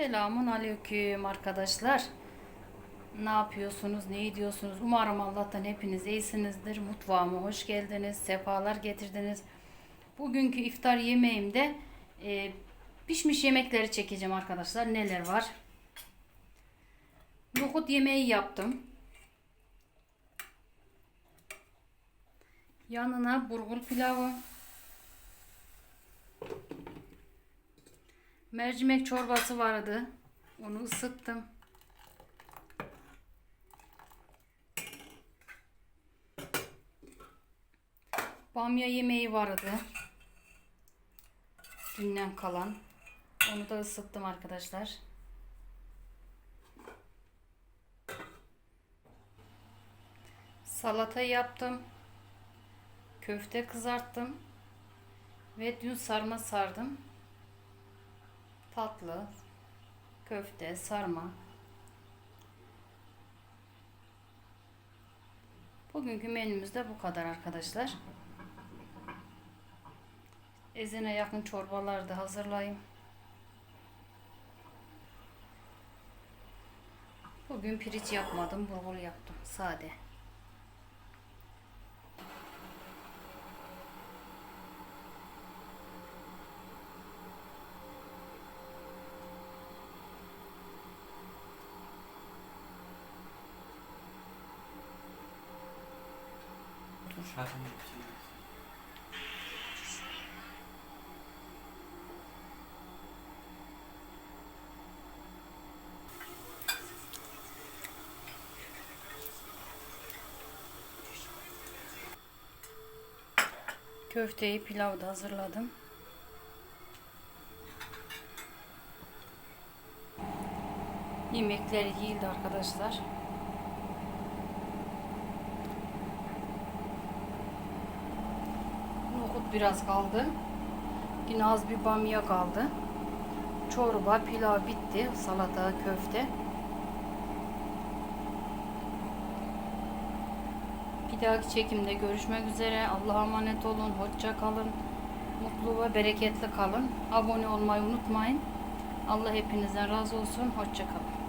Selamun aleyküm arkadaşlar. Ne yapıyorsunuz, ne ediyorsunuz? Umarım Allah'tan hepiniz iyisinizdir. Mutfağıma hoş geldiniz, sefalar getirdiniz. Bugünkü iftar yemeğimde e, pişmiş yemekleri çekeceğim arkadaşlar. Neler var? Nohut yemeği yaptım. Yanına burgul pilavı. Mercimek çorbası vardı. Onu ısıttım. Bamya yemeği vardı. Dünden kalan. Onu da ısıttım arkadaşlar. Salata yaptım. Köfte kızarttım. Ve dün sarma sardım. Tatlı, köfte, sarma. Bugünkü menümüz de bu kadar arkadaşlar. Ezine yakın çorbalar da hazırlayayım. Bugün pirinç yapmadım, bulgur yaptım. Sade. Köfteyi, pilavı da hazırladım. Yemekler yiyildi arkadaşlar. Nohut biraz kaldı. Yine az bir bamya kaldı. Çorba, pilav bitti. Salata, köfte. Bir dahaki çekimde görüşmek üzere. Allah'a emanet olun. Hoşça kalın. Mutlu ve bereketli kalın. Abone olmayı unutmayın. Allah hepinizden razı olsun. Hoşça kalın.